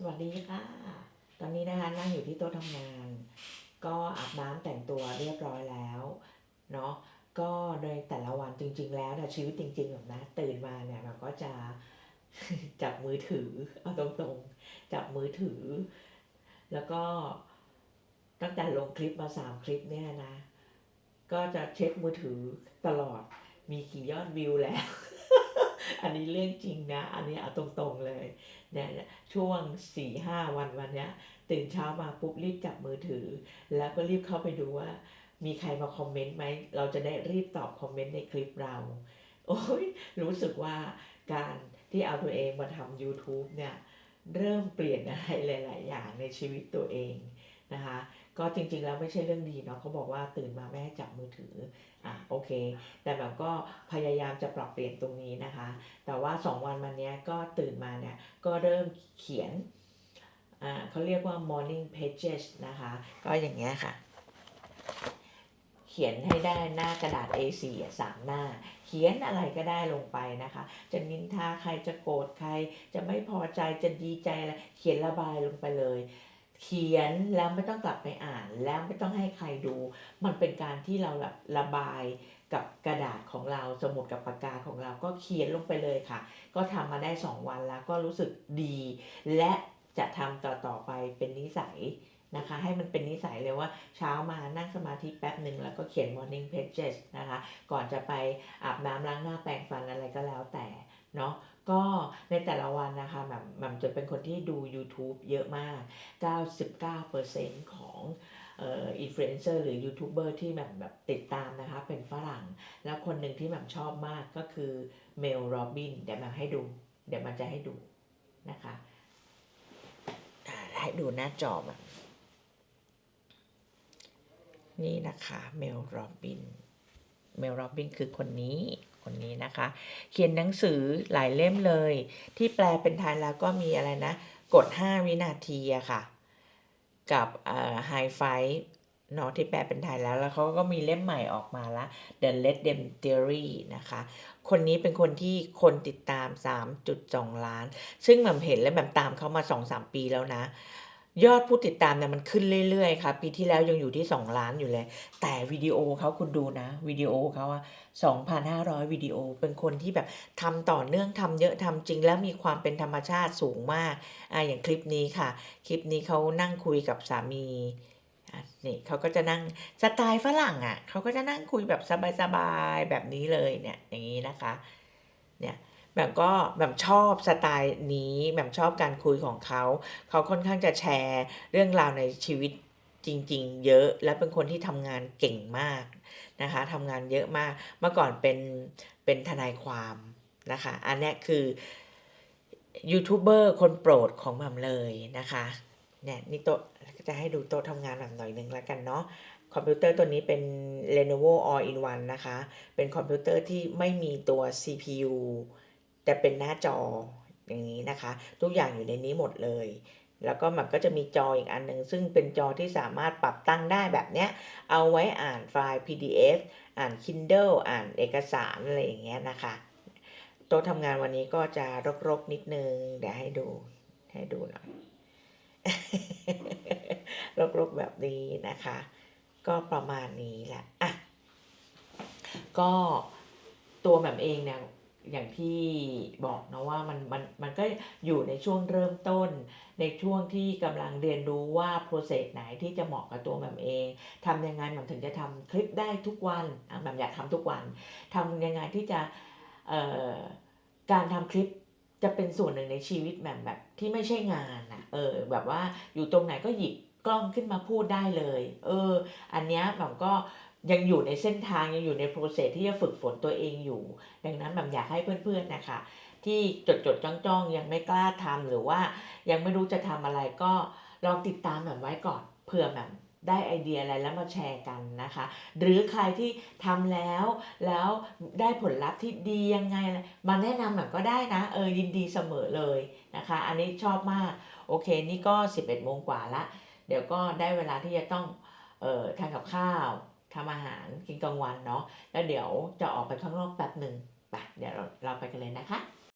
สวัสดีค่ะ ตอนนี้นะคะนั่งอยู่ที่โต๊ะทำงาน ก็อาบน้ำแต่งตัวเรียบร้อยแล้วเนาะก็โดยแต่ละวันจริง ๆ แล้วนะชีวิตจริงๆแบบนะตื่นมาเนี่ยเราก็จะจับมือถือเอาตรงๆ จับมือถือ แล้วก็ตั้งแต่ลงคลิปมาสามคลิปเนี่ยนะ ก็จะเช็คมือถือตลอดมีกี่ยอดวิวแล้ว อันนี้เรื่องจริงนะ อันนี้เอาตรงๆเลยเนี่ยช่วงสี่ห้าวันวันเนี้ย ตื่นเช้ามาปุ๊บรีบจับมือถือ แล้วก็รีบเข้าไปดูว่า มีใครมาคอมเมนต์ไหม เราจะได้รีบตอบคอมเมนต์ในคลิปเรา โอ้ยรู้สึกว่าการที่เอาตัวเองมาทำ YouTube เนี่ย เริ่มเปลี่ยนอะไรหลาย ๆ อย่างในชีวิตตัวเอง นะคะ ก็จริงๆแล้วไม่ใช่เรื่องดีเนาะเขาบอกว่าตื่นมาไม่จับมือถืออะโอเค แต่แบบก็พยายามจะปรับเปลี่ยนตรงนี้นะคะ แต่ว่า 2 วันมาเนี้ยก็ตื่นมาเนี่ยก็เริ่มเขียนอ่าเขาเรียกว่า morning pages นะคะ ก็อย่างเงี้ยค่ะเขียนให้ได้หน้ากระดาษ A4 สามหน้า เขียนอะไรก็ได้ลงไปนะคะ จะนินทาใครจะโกรธใคร จะไม่พอใจจะดีใจอะไรเขียนระบายลงไปเลย เขียนแล้วไม่ต้องกลับไปอ่าน แล้วไม่ต้องให้ใครดู มันเป็นการที่เราแบบระบายกับกระดาษของเราสมุดกับปากกาของเราก็เขียนลงไปเลยค่ะ ก็ทำมาได้ 2 วันแล้วก็รู้สึกดี และจะทำต่อต่อๆไปเป็นนิสัยนะคะ ให้มันเป็นนิสัยเลยว่าเช้ามานั่งสมาธิแป๊บหนึ่งแล้วก็เขียน morning pages นะคะ ก่อนจะไปอาบน้ำล้างหน้าแปรงฟันอะไรก็แล้วแต่เนาะ แต่ละวันนะคะแบบแบบจะเป็นคนที่ดู YouTube เยอะมาก 99%ของเอ่ออินฟลูเอนเซอร์หรือยูทูบเบอร์ที่แบบแบบติดตามนะคะ เป็นฝรั่ง แล้วคนหนึ่งที่แบบชอบมากก็คือเมลโรบินเดี๋ยวมาให้ดู เดี๋ยวมันจะให้ดูนะคะให้ดูหน้าจอมนี่นะคะเมลโรบินเมลโรบินคือคนนี้ คนนี้นะคะ เขียนหนังสือหลายเล่มเลย ที่แปลเป็นไทยแล้วก็มีอะไรนะ กด 5 วินาทีอะค่ะ กับไฮไฟเนาะที่แปลเป็นไทยแล้วแล้วเขาก็มีเล่มใหม่ออกมาละ The Let Them Theory นะคะ คนนี้เป็นคนที่คนติดตาม 3.2 ล้าน ซึ่งแบบเห็นแล้วแบบตามเขามา 2-3 ปีแล้วนะ ยอดผู้ติดตามเนี่ยมันขึ้นเรื่อยๆค่ะ ปีที่แล้วยังอยู่ที่ 2 ล้านอยู่เลย แต่วิดีโอเขาคุณดูนะวิดีโอเขาอะ2,500 วิดีโอ เป็นคนที่แบบทำต่อเนื่องทำเยอะทำจริง แล้วมีความเป็นธรรมชาติสูงมากอะอย่างคลิปนี้ค่ะ คลิปนี้เขานั่งคุยกับสามีอะนี่เขาก็จะนั่งสไตล์ฝรั่งอะ่ะเขาก็จะนั่งคุยแบบสบายๆแบบนี้เลยเนี่ยอย่างนี้นะคะเนี่ย แบบก็แบบชอบสไตล์นี้แบบชอบการคุยของเขา เขาค่อนข้างจะแชร์เรื่องราวในชีวิตจริง ๆ เยอะ และเป็นคนที่ทำงานเก่งมากนะคะทำงานเยอะมาก เมื่อก่อนเป็นเป็นทนายความนะคะ อันนี้คือยูทูบเบอร์คนโปรดของหม่ำเลยนะคะเนี่ยนี่โต๊ะจะให้ดูโต๊ะทำงานแบบหน่อยหนึ่งแล้วกันเนาะคอมพิวเตอร์ตัวนี้เป็น Lenovo All in One นะคะ เป็นคอมพิวเตอร์ที่ไม่มีตัว CPU แต่เป็นหน้าจออย่างนี้นะคะ ทุกอย่างอยู่ในนี้หมดเลย แล้วก็มันก็จะมีจออีกอันหนึ่งซึ่งเป็นจอที่สามารถปรับตั้งได้แบบเนี้ย เอาไว้อ่านไฟล์ PDF อ่าน Kindle อ่านเอกสารอะไรอย่างเงี้ยนะคะโต๊ะทำงานวันนี้ก็จะรกๆนิดนึง เดี๋ยวให้ดูให้ดูหน่อย รกๆแบบนี้นะคะ ก็ประมาณนี้แหละอะก็ตัวแหม่มเองเนี่ย อย่างที่บอกนะว่ามันมันมันก็อยู่ในช่วงเริ่มต้น ในช่วงที่กำลังเรียนรู้ว่าโปรเซสไหนที่จะเหมาะกับตัวแหม่มเองทำยังไงแหม่มถึงจะทำคลิปได้ทุกวันแหม่มอยากทำทุกวันทำยังไงที่จะการทำคลิปจะเป็นส่วนหนึ่งในชีวิตแหม่มแบบที่ไม่ใช่งานนะเออแบบว่าอยู่ตรงไหนก็หยิบกล้องขึ้นมาพูดได้เลย เออ อันเนี้ยแหม่มก็ ยังอยู่ในเส้นทางยังอยู่ในโปรเซสที่จะฝึกฝนตัวเองอยู่ ดังนั้นแบบอยากให้เพื่อนๆนะคะ ที่จดจดจ้องจ้องยังไม่กล้าทำหรือว่ายังไม่รู้จะทำอะไรก็ลองติดตามแบบไว้ก่อนเผื่อแบบได้ไอเดียอะไรแล้วมาแชร์กันนะคะ หรือใครที่ทำแล้วแล้วได้ผลลัพธ์ที่ดียังไงมาแนะนำแบบก็ได้นะเออยินดีเสมอเลยนะคะ อันนี้ชอบมากโอเคนี่ก็ 11โมงกว่าละ เดี๋ยวก็ได้เวลาที่จะต้องเอ่อทานกับข้าว ทำอาหารกินกลางวันเนาะแล้วเดี๋ยวจะออกไปข้างนอกแป๊บหนึ่งไปเดี๋ยวเราเราไปกันเลยนะคะ